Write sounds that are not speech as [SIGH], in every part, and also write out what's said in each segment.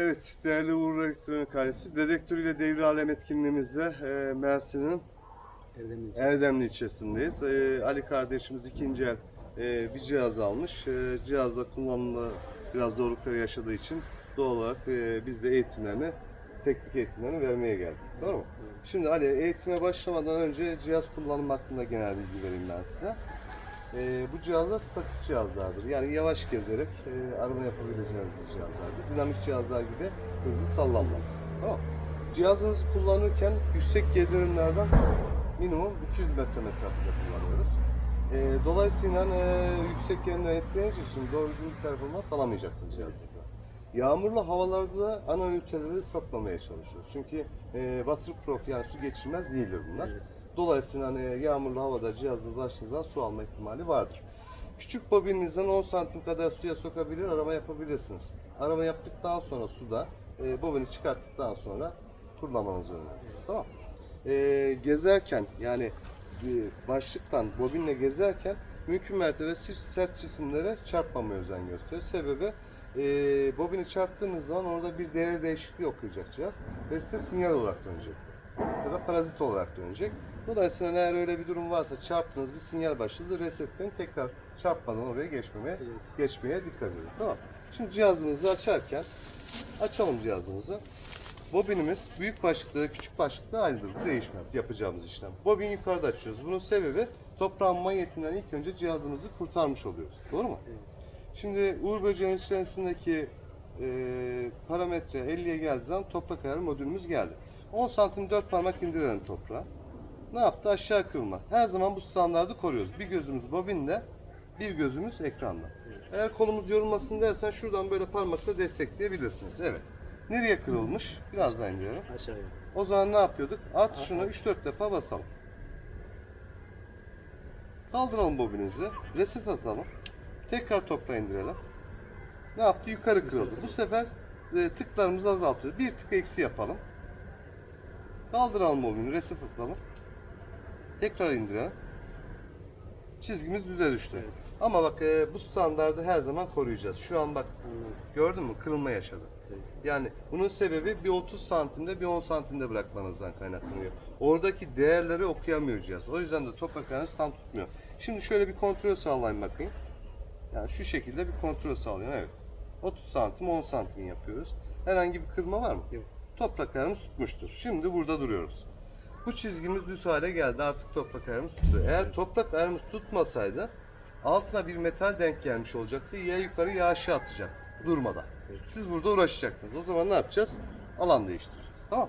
Evet, değerli Uğur Elektronik ailesi, dedektör ile devre alem etkinliğimizde e, Mersin'in Erdemli. Erdemli ilçesindeyiz. E, Ali kardeşimiz ikinci el e, bir cihaz almış. E, cihazda kullanımda biraz zorluklar yaşadığı için doğal olarak e, biz de eğitimlerini, teknik eğitimlerini vermeye geldik. Doğru mu? Şimdi Ali, eğitime başlamadan önce cihaz kullanımı hakkında genel bilgi vereyim ben size. E, bu cihazlar statik cihazlardır. Yani yavaş gezerek e, arama yapabileceğiniz bir cihazlardır. Dinamik cihazlar gibi hızlı sallanmaz. Tamam? Cihazınızı kullanırken yüksek gerilimlerden minimum 200 metre mesafede kullanıyoruz. E, dolayısıyla e, yüksek gerilimden etkileneceği için doğru düzgün performans alamayacaksınız cihazınızda. Yağmurlu havalarda da ana üniteleri satmamaya çalışıyoruz. Çünkü e, waterproof yani su geçirmez değildir bunlar. Evet. Dolayısıyla hani yağmurlu havada cihazınızı açtığınızda su alma ihtimali vardır. Küçük bobininizden 10 santim kadar suya sokabilir, arama yapabilirsiniz. Arama yaptıktan sonra suda, e, bobini çıkarttıktan sonra turlamanızı öneriyoruz. Tamam e, Gezerken yani e, başlıktan bobinle gezerken mümkün mertebe sert cisimlere çarpmamaya özen gösteriyor. Sebebi e, bobini çarptığınız zaman orada bir değer değişikliği okuyacak cihaz ve size sinyal olarak dönecek ya da parazit olarak dönecek. Dolayısıyla eğer öyle bir durum varsa çarptığınız bir sinyal başladı resetleyin tekrar çarpmadan oraya geçmemeye Evet. geçmeye dikkat edin. Tamam. Şimdi cihazınızı açarken açalım cihazımızı. Bobinimiz büyük başlıkta küçük başlıkta aynıdır. Bu değişmez yapacağımız işlem. Bobin yukarıda açıyoruz. Bunun sebebi toprağın manyetinden ilk önce cihazımızı kurtarmış oluyoruz. Doğru mu? Evet. Şimdi Uğur Böceğin içerisindeki e, parametre 50'ye geldiği zaman toprak ayarı modülümüz geldi. 10 santim 4 parmak indirelim toprağa. Ne yaptı? Aşağı kırılma. Her zaman bu standardı koruyoruz. Bir gözümüz bobinde, bir gözümüz ekranda. Eğer kolumuz yorulmasın dersen şuradan böyle parmakla destekleyebilirsiniz. Evet. Nereye kırılmış? Biraz daha indirelim. Aşağıya. O zaman ne yapıyorduk? Art Aha. şuna 3-4 defa basalım. Kaldıralım bobinizi. Reset atalım. Tekrar toprağa indirelim. Ne yaptı? Yukarı kırıldı. Bu sefer e, tıklarımızı azaltıyor. Bir tık eksi yapalım. Kaldıralım bobini. Reset atalım. Tekrar indirelim. Çizgimiz düze düştü. Evet. Ama bak e, bu standardı her zaman koruyacağız. Şu an bak gördün mü? Kırılma yaşadı. Evet. Yani bunun sebebi bir 30 santimde bir 10 santimde bırakmanızdan kaynaklanıyor. Oradaki değerleri okuyamıyor cihaz. O yüzden de toprak ayağınız tam tutmuyor. Şimdi şöyle bir kontrol sağlayın bakayım. Yani şu şekilde bir kontrol sağlayın. Evet. 30 santim 10 santim yapıyoruz. Herhangi bir kırma var mı? Yok. Toprak ayağımız tutmuştur. Şimdi burada duruyoruz. Bu çizgimiz düz hale geldi. Artık toprak ayağımız tuttu. Eğer toprak ayağımız tutmasaydı altına bir metal denk gelmiş olacaktı. Ya yukarı ya aşağı atacak. Durmadan. Siz burada uğraşacaksınız. O zaman ne yapacağız? Alan değiştireceğiz. Tamam.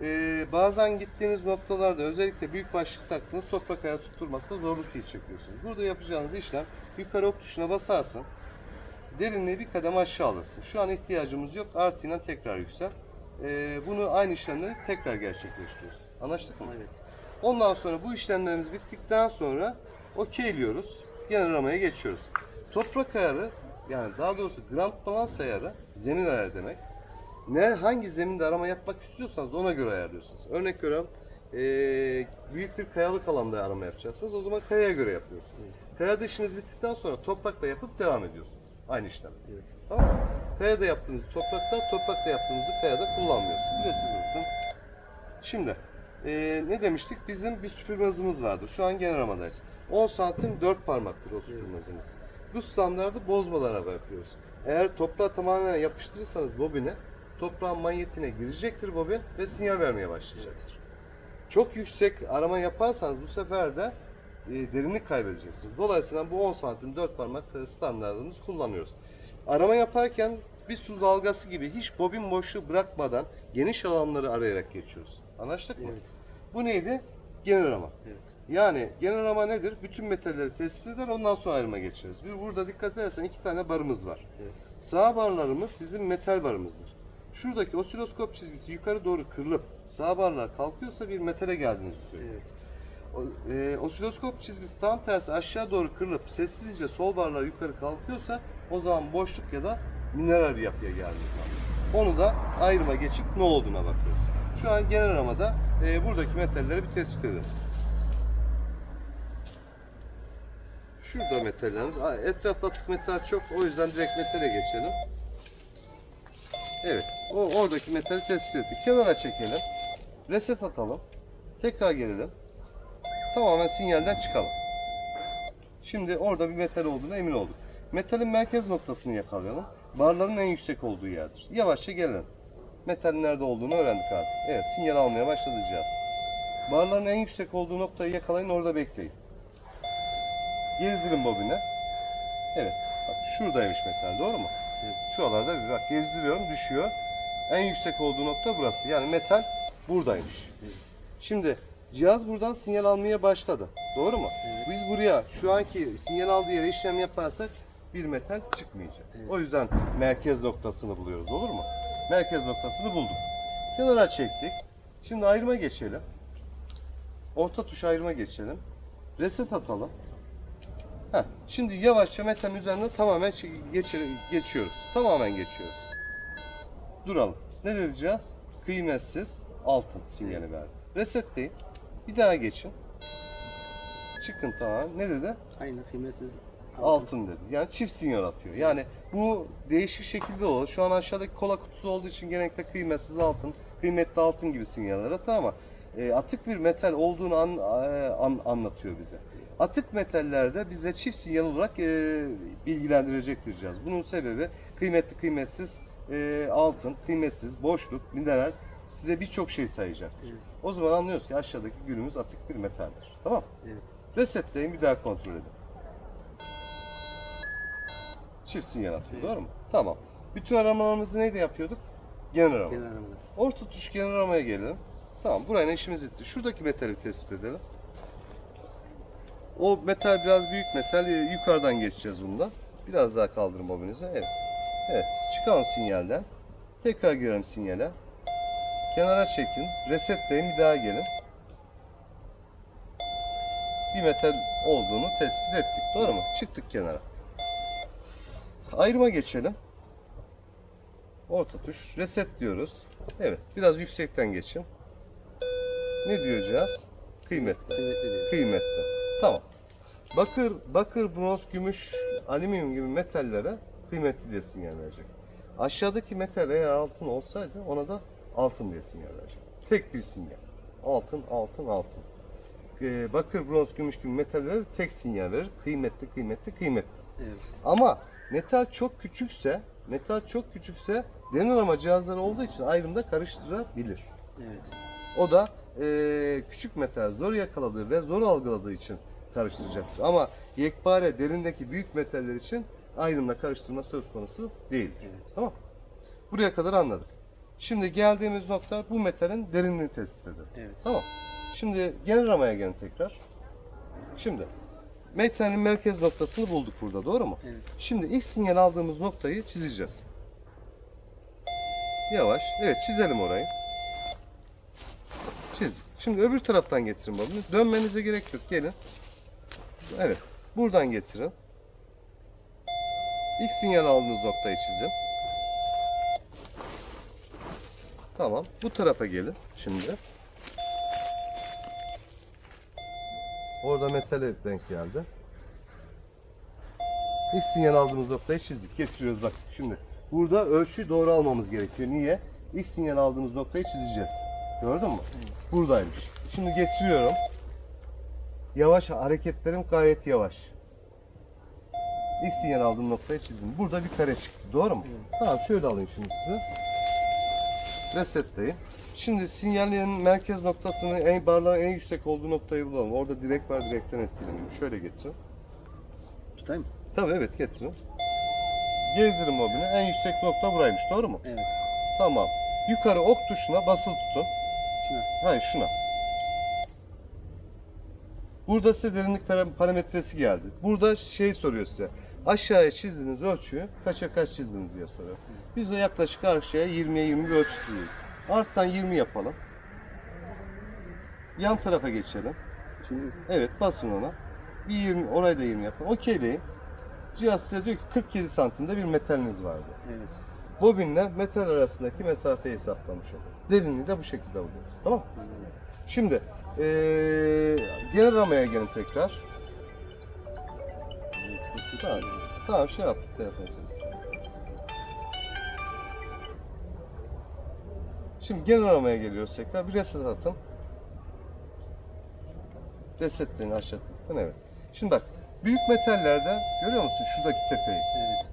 Ee, bazen gittiğiniz noktalarda özellikle büyük başlık taktığınız toprak ayağı tutturmakta zorluk çekiyorsunuz. Burada yapacağınız işlem yukarı ok tuşuna basarsın. Derinliği bir kademe aşağı alırsın. Şu an ihtiyacımız yok. Artıyla tekrar yüksel. Ee, bunu aynı işlemleri tekrar gerçekleştiriyoruz. Anlaştık mı? Evet. Ondan sonra bu işlemlerimiz bittikten sonra okeyliyoruz. Genel aramaya geçiyoruz. Toprak ayarı yani daha doğrusu ground balance ayarı zemin ayarı demek. Ne hangi zeminde arama yapmak istiyorsanız ona göre ayarlıyorsunuz. Örnek veriyorum eee, büyük bir kayalık alanda arama yapacaksınız. O zaman kayaya göre yapıyorsunuz. Kayada işiniz bittikten sonra toprakla yapıp devam ediyorsunuz. Aynı işlem. Evet. Mı? Kayada yaptığınızı toprakta, toprakta yaptığınızı kayada kullanmıyorsunuz. Bir de siz bakın. Şimdi eee, ne demiştik? Bizim bir süpürme hızımız vardı. Şu an genel aramadayız. 10 santim 4 parmaktır o süpürme hızımız. Bu standardı bozmadan araba yapıyoruz. Eğer toprağı tamamen yapıştırırsanız bobine, toprağın manyetine girecektir bobin ve sinyal vermeye başlayacaktır. Çok yüksek arama yaparsanız bu sefer de e, derinlik kaybedeceksiniz. Dolayısıyla bu 10 santim 4 parmak standartımız kullanıyoruz. Arama yaparken bir su dalgası gibi hiç bobin boşluğu bırakmadan geniş alanları arayarak geçiyoruz. Anlaştık mı? Evet. Bu neydi? Genel arama. Evet. Yani genel arama nedir? Bütün metalleri tespit eder ondan sonra ayrıma geçeriz. Bir burada dikkat edersen iki tane barımız var. Evet. Sağ barlarımız bizim metal barımızdır. Şuradaki osiloskop çizgisi yukarı doğru kırılıp sağ barlar kalkıyorsa bir metale geldiğinizi söylüyor. Evet. O- e, osiloskop çizgisi tam tersi aşağı doğru kırılıp sessizce sol barlar yukarı kalkıyorsa o zaman boşluk ya da mineral bir yapıya geldiğiniz zaman. Onu da ayrıma geçip ne olduğuna bakıyoruz. Şu an genel aramada e, buradaki metalleri bir tespit edelim. Şurada metallerimiz. Etrafta atık metal çok. O yüzden direkt metale geçelim. Evet. O oradaki metali tespit ettik. Kenara çekelim. Reset atalım. Tekrar gelelim. Tamamen sinyalden çıkalım. Şimdi orada bir metal olduğuna emin olduk. Metalin merkez noktasını yakalayalım. Barların en yüksek olduğu yerdir. Yavaşça gelelim. Metalin nerede olduğunu öğrendik artık. Evet, sinyal almaya başladı cihaz. Barların en yüksek olduğu noktayı yakalayın, orada bekleyin. Gezdirin bobine. Evet, bak şuradaymış metal, doğru mu? Evet. Şuralarda bir bak gezdiriyorum, düşüyor. En yüksek olduğu nokta burası. Yani metal buradaymış. Evet. Şimdi cihaz buradan sinyal almaya başladı. Doğru mu? Evet. Biz buraya şu anki sinyal aldığı yere işlem yaparsak bir metal çıkmayacak. Evet. O yüzden merkez noktasını buluyoruz. Olur mu? Merkez noktasını bulduk. Kenara çektik. Şimdi ayrıma geçelim. Orta tuş ayrıma geçelim. Reset atalım. Heh, şimdi yavaşça metalin üzerinden tamamen geçir- geçiyoruz. Tamamen geçiyoruz. Duralım. Ne diyeceğiz? Kıymetsiz altın sinyali verdi. Reset deyin. Bir daha geçin. Çıkın tamam. Ne dedi? Aynı kıymetsiz Altın dedi. Yani çift sinyal atıyor. Yani bu değişik şekilde olur. Şu an aşağıdaki kola kutusu olduğu için genellikle kıymetsiz altın, kıymetli altın gibi sinyaller atar ama e, atık bir metal olduğunu an- e, an- anlatıyor bize. Atık metallerde bize çift sinyal olarak e, bilgilendirecektir cihaz. Bunun sebebi kıymetli kıymetsiz e, altın, kıymetsiz, boşluk, mineral size birçok şey sayacak. Evet. O zaman anlıyoruz ki aşağıdaki gülümüz atık bir metaldir. Tamam Evet. Resetleyin bir daha kontrol edin. Çift sinyal atıyor doğru mu? Tamam. Bütün aramalarımızı neyde yapıyorduk? Genel arama. Genel aramada. Orta tuş genel aramaya gelelim. Tamam burayla işimiz bitti. Şuradaki metali tespit edelim. O metal biraz büyük metal. e, Yukarıdan geçeceğiz bundan. Biraz daha kaldırın bobinizi. Evet. Evet. Çıkalım sinyalden. Tekrar girelim sinyale. Kenara çekin. Resetleyin bir daha gelin. Bir metal olduğunu tespit ettik. Doğru mu? Çıktık kenara. Ayrıma geçelim. Orta tuş. Reset diyoruz. Evet. Biraz yüksekten geçin. Ne diyor cihaz? Kıymetli. Kıymetli. Kıymetli. Tamam. Bakır, bakır, bronz, gümüş, alüminyum gibi metallere kıymetli diye sinyal verecek. Aşağıdaki metal eğer altın olsaydı ona da altın diye sinyal verecek. Tek bir sinyal. Altın, altın, altın. Ee, bakır, bronz, gümüş gibi metallere tek sinyal verir. Kıymetli, kıymetli, kıymetli. Evet. Ama metal çok küçükse, metal çok küçükse derin arama cihazları olduğu için ayrımda karıştırabilir. Evet. O da eee, küçük metal zor yakaladığı ve zor algıladığı için karıştıracaktır. Ama yekpare derindeki büyük metaller için ayrımla karıştırma söz konusu değil. Evet. Tamam. Buraya kadar anladık. Şimdi geldiğimiz nokta bu metalin derinliğini tespit edelim. Evet. Tamam. Şimdi genel aramaya gelin tekrar. Şimdi metalin merkez noktasını bulduk burada doğru mu? Evet. Şimdi ilk sinyal aldığımız noktayı çizeceğiz. Yavaş. Evet çizelim orayı. Çizdik. Şimdi öbür taraftan getirin babını. Dönmenize gerek yok. Gelin. Evet. Buradan getirin. İlk sinyal aldığınız noktayı çizin. Tamam. Bu tarafa gelin şimdi. Orada metale denk geldi. İlk sinyal aldığımız noktayı çizdik. Getiriyoruz bak şimdi. Burada ölçü doğru almamız gerekiyor. Niye? İlk sinyal aldığımız noktayı çizeceğiz. Gördün mü? Buradaymış. Şimdi getiriyorum. Yavaş hareketlerim gayet yavaş. İlk sinyal aldığım noktayı çizdim. Burada bir kare çıktı. Doğru mu? Tamam şöyle alayım şimdi sizi. Resetleyin. Şimdi sinyallerin merkez noktasını en barların en yüksek olduğu noktayı bulalım. Orada direk var direkten etkileniyor. Şöyle getirin. Tutayım mı? Tabii evet getirin. Gezdirin bobini. En yüksek nokta buraymış. Doğru mu? Evet. Tamam. Yukarı ok tuşuna basılı tutun. Şuna. Hayır şuna. Burada size derinlik para- parametresi geldi. Burada şey soruyor size. Aşağıya çizdiğiniz ölçüyü kaça kaç çizdiniz diye soruyor. Biz de yaklaşık aşağıya 20'ye 20 bir ölçü çiziyoruz. Alttan 20 yapalım. Yan tarafa geçelim. Şimdi Evet basın ona. Bir 20, orayı da 20 yapın. Okeyleyin. Cihaz size diyor ki 47 santimde bir metaliniz vardı. evet. Bobinle metal arasındaki mesafeyi hesaplamış oluyor. Derinliği de bu şekilde buluyoruz. Tamam mı? Şimdi eee genel aramaya gelin tekrar. Tamam. Tamam şey yaptık telefon sesi. Şimdi genel aramaya geliyoruz tekrar. Bir reset atın. Resetleyin aşağı tıklayın. Evet. Şimdi bak büyük metallerde görüyor musun şuradaki tepeyi? Evet.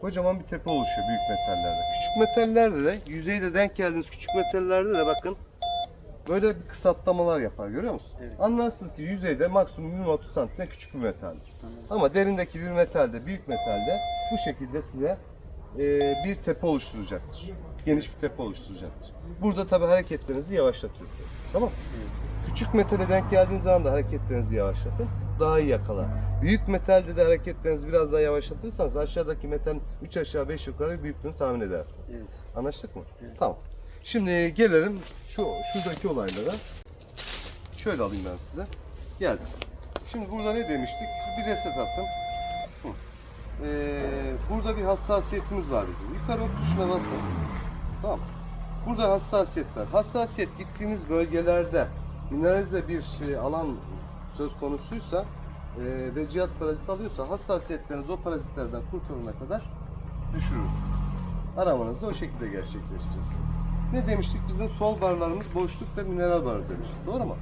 Kocaman bir tepe oluşuyor büyük metallerde. Küçük metallerde de yüzeyde denk geldiğiniz küçük metallerde de bakın böyle bir kısaltlamalar yapar görüyor musun? Evet. Anlarsınız ki yüzeyde maksimum 20-30 santim küçük bir metaldir. Anladım. Ama derindeki bir metalde, büyük metalde bu şekilde size e, bir tepe oluşturacaktır. Geniş bir tepe oluşturacaktır. Burada tabi hareketlerinizi yavaşlatıyorsunuz. Tamam. Küçük metale denk geldiğiniz zaman da hareketlerinizi yavaşlatın. Daha iyi yakalar. Büyük metalde de hareketlerinizi biraz daha yavaşlatırsanız aşağıdaki metalin 3 aşağı 5 yukarı büyüklüğünü tahmin edersiniz. Evet. Anlaştık mı? Evet. Tamam. Şimdi gelelim şu şuradaki olaylara. Şöyle alayım ben size. Geldim. Şimdi burada ne demiştik? Bir reset attım. Ee, burada bir hassasiyetimiz var bizim. Yukarı ok tuşuna basın. Tamam. Burada hassasiyet var. Hassasiyet gittiğiniz bölgelerde mineralize bir şey, alan söz konusuysa e, ve cihaz parazit alıyorsa hassasiyetleriniz o parazitlerden kurtulana kadar düşürürüz. Aramanızı o şekilde gerçekleştireceksiniz. Ne demiştik? Bizim sol barlarımız boşluk ve mineral barı demiştik. Doğru mu?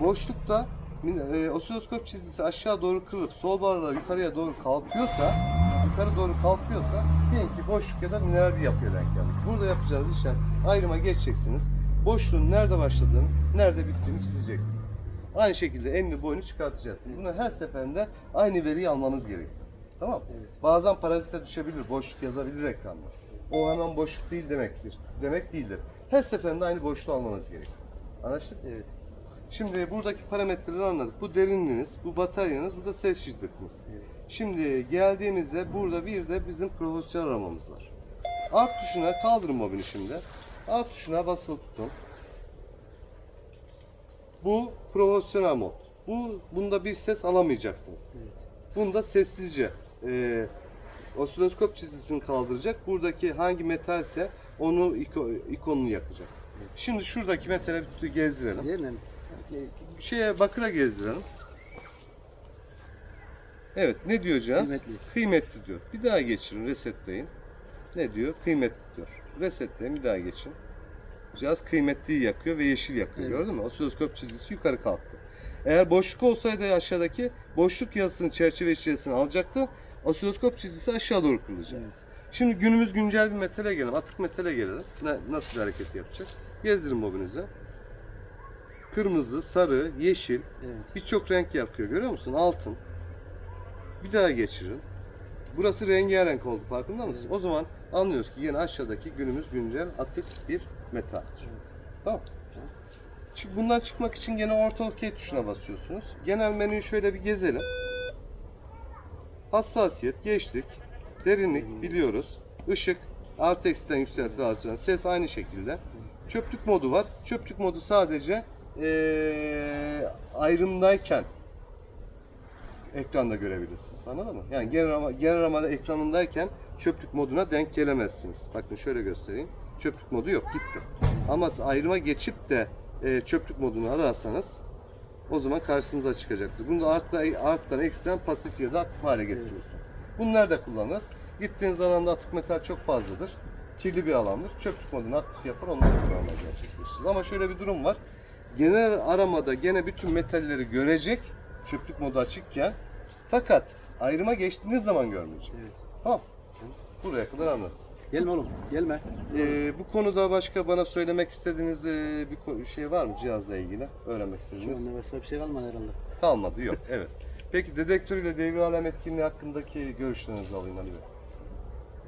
Boşlukta e, osiloskop çizgisi aşağı doğru kırılıp sol barlar yukarıya doğru kalkıyorsa, yukarı doğru kalkıyorsa diyelim ki boşluk ya da bir yapıya denk geldik. Burada yapacağınız işlem ayrıma geçeceksiniz. Boşluğun nerede başladığını, nerede bittiğini çizeceksiniz. Aynı şekilde enli boyunu çıkartacaksınız. Bunu her seferinde aynı veriyi almanız gerekiyor. Tamam mı? Evet. Bazen parazite düşebilir, boşluk yazabilir ekranda. O hemen boşluk değil demektir. Demek değildir. Her seferinde aynı boşluğu almanız gerekiyor. Anlaştık? Evet. Şimdi buradaki parametreleri anladık. Bu derinliğiniz, bu bataryanız, bu da ses şiddetiniz. Evet. Şimdi geldiğimizde burada bir de bizim profesyonel aramamız var. Alt tuşuna kaldırın bobini şimdi. Alt tuşuna basılı tutun. Bu profesyonel mod. Bu bunda bir ses alamayacaksınız. Evet. Bunda sessizce e, osiloskop çizgisini kaldıracak. Buradaki hangi metalse onu iko, ikonunu yakacak. Şimdi şuradaki metale gezdirelim. Değil mi? Şeye bakıra gezdirelim. Evet ne diyor cihaz? Kıymetli. Kıymetli diyor. Bir daha geçirin resetleyin. Ne diyor? Kıymetli diyor. Resetleyin bir daha geçin. Cihaz kıymetliyi yakıyor ve yeşil yakıyor. Evet. Gördün mü? Osiloskop çizgisi yukarı kalktı. Eğer boşluk olsaydı aşağıdaki boşluk yazısını çerçeve içerisine alacaktı. Osiloskop çizgisi aşağı doğru kırılacak. Evet. Şimdi günümüz güncel bir metale gelelim. Atık metale gelelim. Ne, nasıl bir hareket yapacak? Gezdirin mobinizi. Kırmızı, sarı, yeşil Evet. birçok renk yapıyor. Görüyor musun? Altın. Bir daha geçirin. Burası rengarenk oldu. Farkında mısın? Evet. O zaman anlıyoruz ki yine aşağıdaki günümüz güncel atık bir metal. Tamam. Şimdi bundan çıkmak için gene orta okey tuşuna basıyorsunuz. Genel menüyü şöyle bir gezelim. Hassasiyet geçtik. Derinlik biliyoruz. Işık artı eksiden yükseltilir alçalan. Ses aynı şekilde. Çöplük modu var. Çöplük modu sadece eee ayrımdayken ekranda görebilirsiniz. Anladın mı? Yani genel, arama, genel aramada ekranındayken çöplük moduna denk gelemezsiniz. Bakın şöyle göstereyim. Çöplük modu yok. Gitti. Ama ayrıma geçip de e, çöplük modunu ararsanız o zaman karşınıza çıkacaktır. Bunu da arttan, arttan eksiden pasif ya da aktif hale getiriyorsunuz. Bunu nerede kullanırız? Gittiğiniz alanda atık metal çok fazladır. Kirli bir alandır. Çöplük modunu aktif yapar ondan sonra arama gerçekleştirir. Ama şöyle bir durum var. Genel aramada gene bütün metalleri görecek çöplük modu açıkken fakat ayrıma geçtiğiniz zaman görmeyecek. Evet. Tamam. Buraya kadar anladım. Gelme oğlum. Gelme. Ee, bu konuda başka bana söylemek istediğiniz e, bir şey var mı cihazla ilgili? Öğrenmek Şu istediğiniz? anda başka bir şey kalmadı herhalde. Kalmadı yok. [LAUGHS] Evet. Peki dedektör ile devre alem etkinliği hakkındaki görüşlerinizi alayım Ali Bey.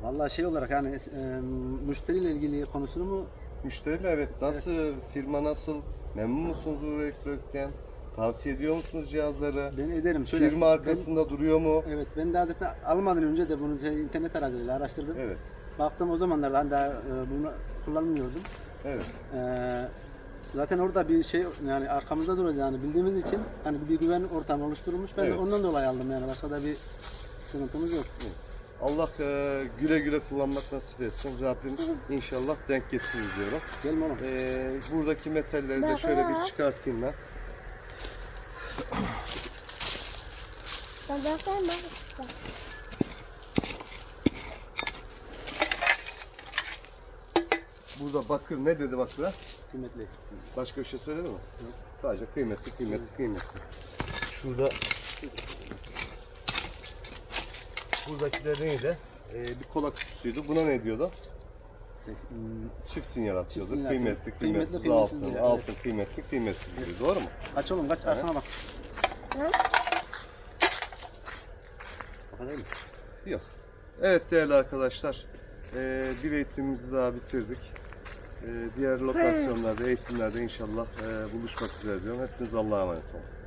Vallahi şey olarak yani e, müşteriyle ilgili konusunu mu Müşteriyle evet nasıl, firma nasıl, memnun musunuz Elektronik'ten? Tavsiye ediyor musunuz cihazları? ben ederim. Şöyle, Firma arkasında duruyor mu? Ben, evet ben de adeta almadan önce de bunu şey, internet aracılığıyla araştırdım. Evet, Baktım o zamanlarda hani daha e, bunu kullanmıyordum. evet. E, zaten orada bir şey yani arkamızda duracağını bildiğimiz için hani bir güven ortamı oluşturulmuş. Ben de Evet. ondan dolayı aldım yani başka da bir sıkıntımız yok. Allah e, güle güle kullanmak nasip etsin. Rabbim inşallah denk getirir diyorum. Gelme oğlum. Ee, buradaki metalleri de şöyle bir çıkartayım ben. Ben zaten bak. Burada bakır ne dedi bakıra? Kıymetli. Başka bir şey söyledi mi? Yok. Sadece kıymetli, kıymetli, kıymetli. Şurada buradaki de neydi? Ee, bir kola kutusuydu. Buna ne diyordu? Çift sinyal atıyordu. sinyal Kıymetli, kıymetsiz, Kıymetli, altın, kıymetsiz diyor, altın, kıymetli, kıymetsiz gibi. Doğru mu? Kaç oğlum kaç arkana bak. Ha? Bakar mı? Yok. Evet değerli arkadaşlar, ee, bir eğitimimizi daha bitirdik. Ee, diğer lokasyonlarda, eğitimlerde inşallah ee, buluşmak üzere diyorum. Hepiniz Allah'a emanet olun.